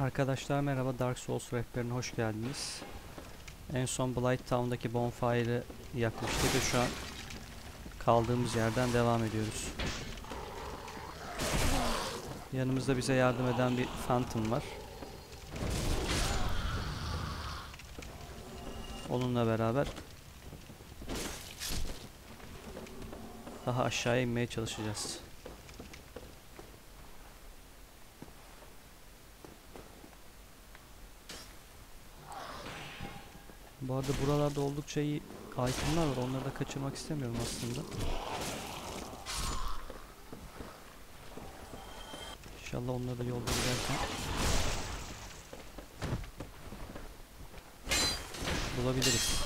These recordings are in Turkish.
Arkadaşlar merhaba Dark Souls rehberine hoş geldiniz. En son Blight Town'daki bonfire'ı yakmıştık ve şu an kaldığımız yerden devam ediyoruz. Yanımızda bize yardım eden bir Phantom var. Onunla beraber daha aşağıya inmeye çalışacağız. Bu arada buralarda oldukça iyi itemler var. Onları da kaçırmak istemiyorum aslında. İnşallah onları da yolda giderken bulabiliriz.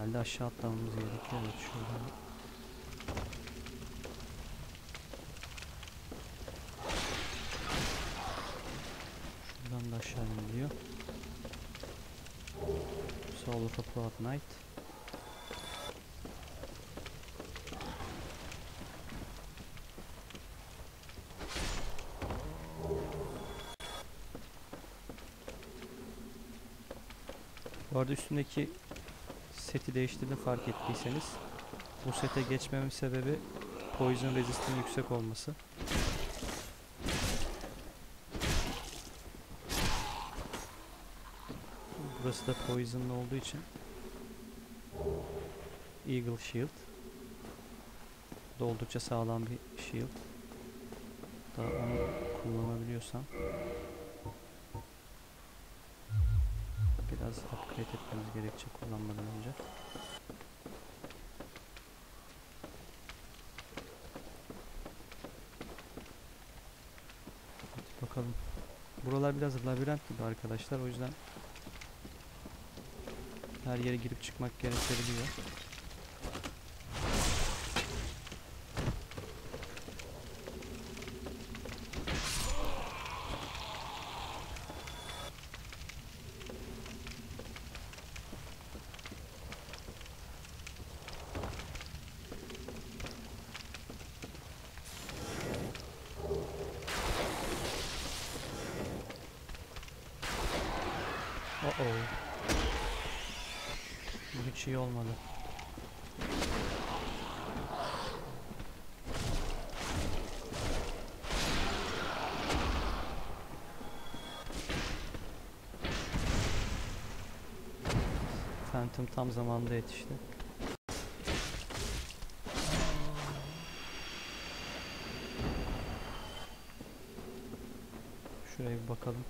Herhalde aşağı atlamamız gerekiyor. Evet şuradan. Şuradan da aşağı iniliyor. Soul of a Proud Knight. Bu arada üstündeki seti değiştirdim fark ettiyseniz. Bu sete geçmemin sebebi poison resist'in yüksek olması. Burası da poison'lı olduğu için Eagle Shield. Da oldukça sağlam bir shield. Da onu kullanabiliyorsam biraz upgrade etmemiz gerekecek kullanmadan önce. Hadi bakalım. Buralar biraz labirent gibi arkadaşlar o yüzden her yere girip çıkmak gerekebiliyor. Oh. Bu hiç iyi olmadı. Phantom tam zamanında yetişti. Şuraya bir bakalım.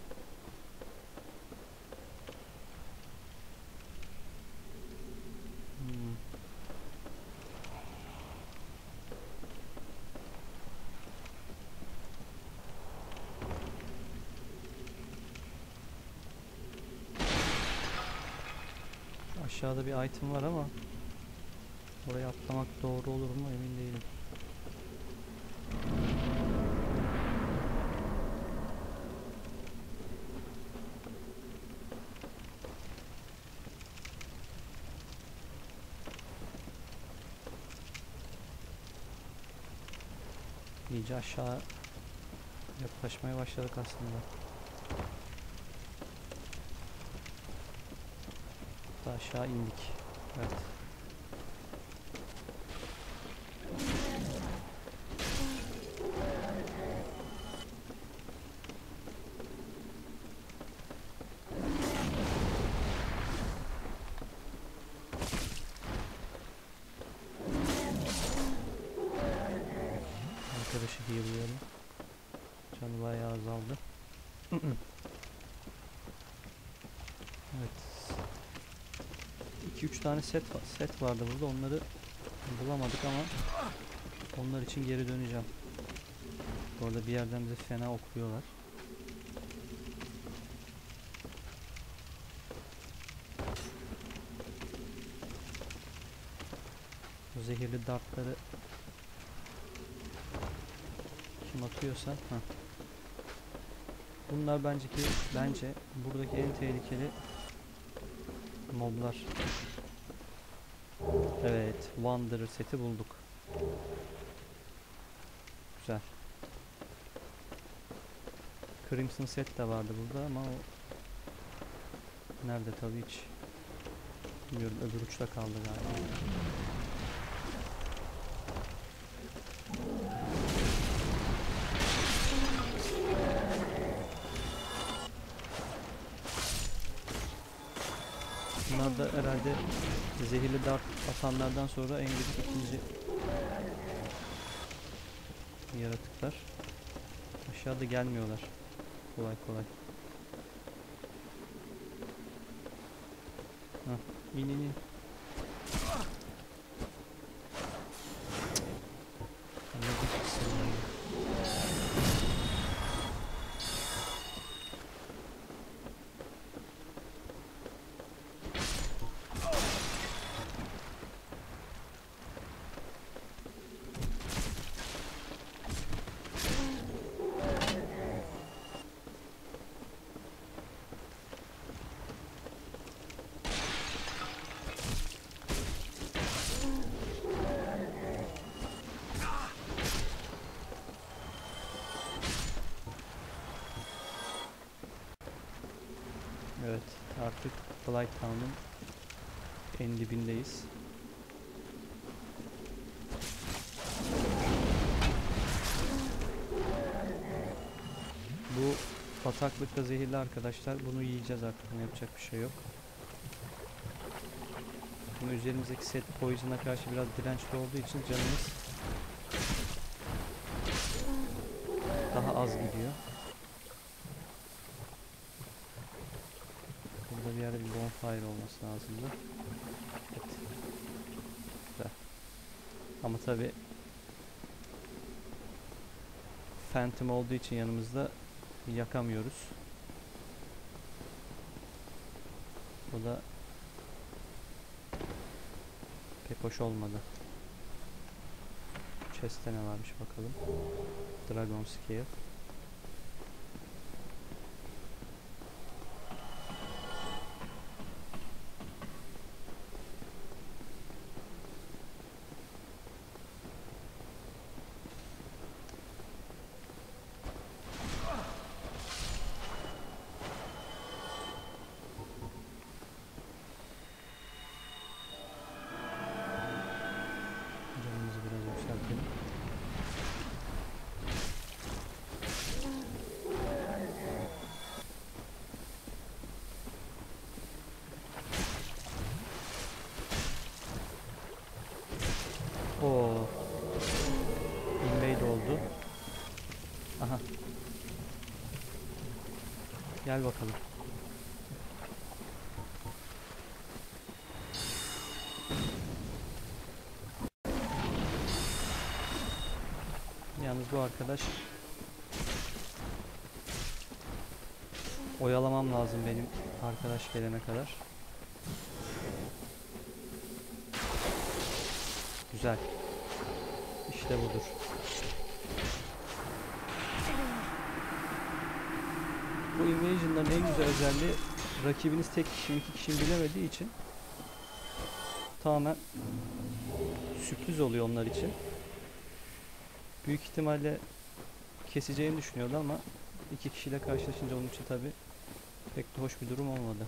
Aşağıda bir item var ama oraya atlamak doğru olur mu emin değilim. İyice aşağı yaklaşmaya başladık aslında. Aşağı indik. Evet. 2-3 tane set set vardı burada. Onları bulamadık ama onlar için geri döneceğim. Bu arada bir yerden bize fena okluyorlar. Bu zehirli dartları Kim atıyorsa. Heh. Bunlar bence ki bence buradaki en tehlikeli moblar. Evet, Wanderer seti bulduk. Güzel. Crimson set de vardı burada ama o nerede tabii hiç bilmiyorum öbür uçta kaldı galiba. Da herhalde zehirli dart atanlardan sonra en gıcık ikinci yaratıklar. Aşağıda gelmiyorlar. Kolay kolay. Hah, in in. Evet, artık Blight Town'un en dibindeyiz. Bu bataklıkta zehirli arkadaşlar. Bunu yiyeceğiz artık. Buna yapacak bir şey yok. Bunu üzerimizdeki set poison'a karşı biraz dirençli olduğu için canımız daha az gidiyor. Burada bir yerde bir bonfire olması lazımdı. Evet. Ama tabi Phantom olduğu için yanımızda yakamıyoruz. Bu da pek hoş olmadı. Chest'te ne varmış bakalım. Dragon Scale. Gel bakalım. Yalnız bu arkadaş oyalamam lazım benim arkadaş gelene kadar. Güzel. İşte budur. Bu invasion'ların en güzel özelliği rakibiniz tek kişi iki kişi bilemediği için tamamen sürpriz oluyor onlar için. Büyük ihtimalle keseceğini düşünüyordu ama iki kişiyle karşılaşınca onun için tabi pek de hoş bir durum olmadı.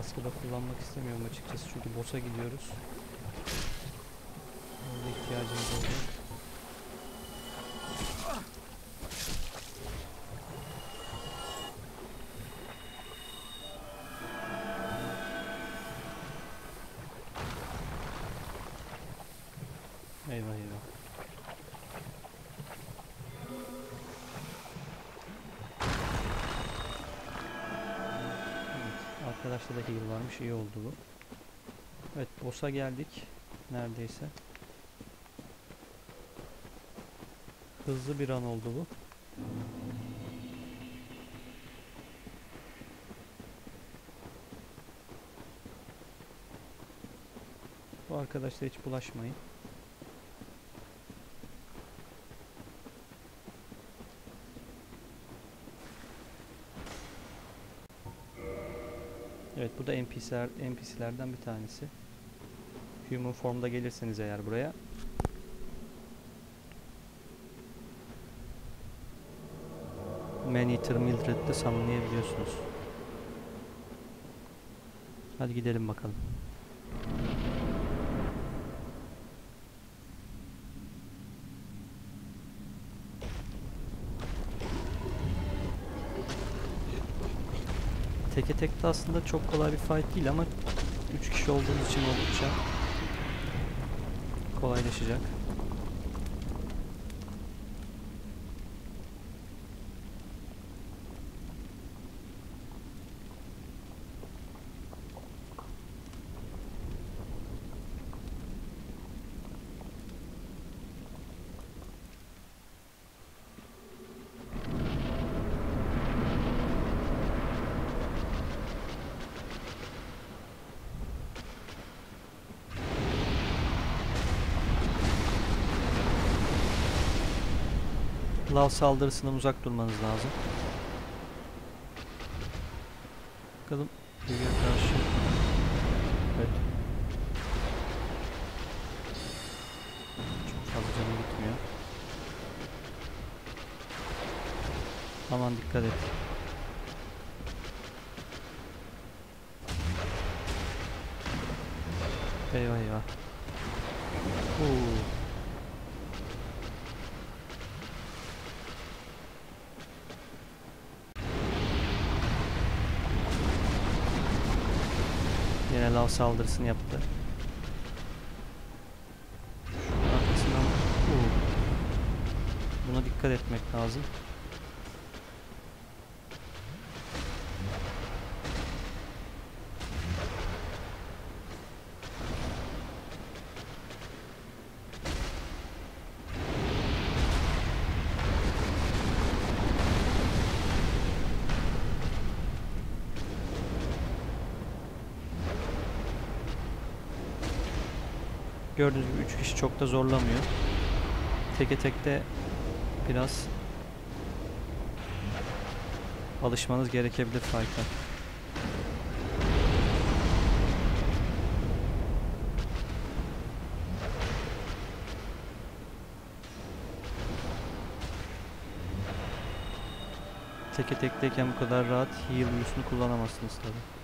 Frascı da kullanmak istemiyorum açıkçası çünkü boss'a gidiyoruz. Arkadaşta da heal varmış iyi oldu bu. Evet boss'a geldik. Neredeyse. Hızlı bir an oldu bu. Bu arkadaşla hiç bulaşmayın. Bu da NPC'ler, NPC'lerden bir tanesi. Human formda gelirseniz eğer buraya Man-Eater Mildred'de summonlayabiliyorsunuz. Hadi gidelim bakalım. Teke tekte aslında çok kolay bir fight değil ama 3 kişi olduğumuz için oldukça kolaylaşacak. Lav saldırısından uzak durmanız lazım. Bakalım büyüye karşı. Evet. Çok fazla canı gitmiyor. Aman dikkat et. Eyvah eyvah. Oo. Lav saldırısını yaptı. Arkasından. Buna dikkat etmek lazım. Gördüğünüz gibi 3 kişi çok da zorlamıyor. Teke tekte biraz alışmanız gerekebilir fight'a. Teke tekteyken bu kadar rahat heal kullanamazsınız tabi.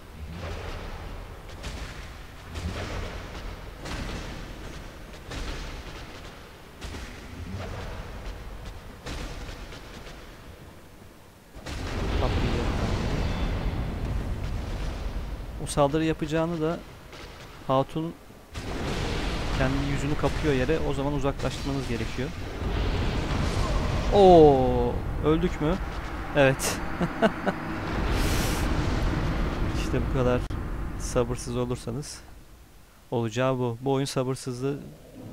O saldırı yapacağını da Hatun kendi yüzünü kapıyor yere. O zaman uzaklaştırmanız gerekiyor. Oo, öldük mü? Evet. işte bu kadar sabırsız olursanız olacağı bu. Bu oyun sabırsızlığı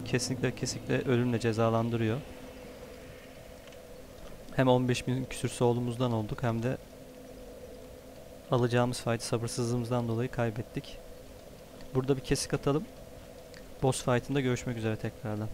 kesinlikle kesinlikle ölümle cezalandırıyor. Hem 15 bin küsür solumuzdan olduk hem de alacağımız fight sabırsızlığımızdan dolayı kaybettik. Burada bir kesik atalım. Boss fight'ında görüşmek üzere tekrardan.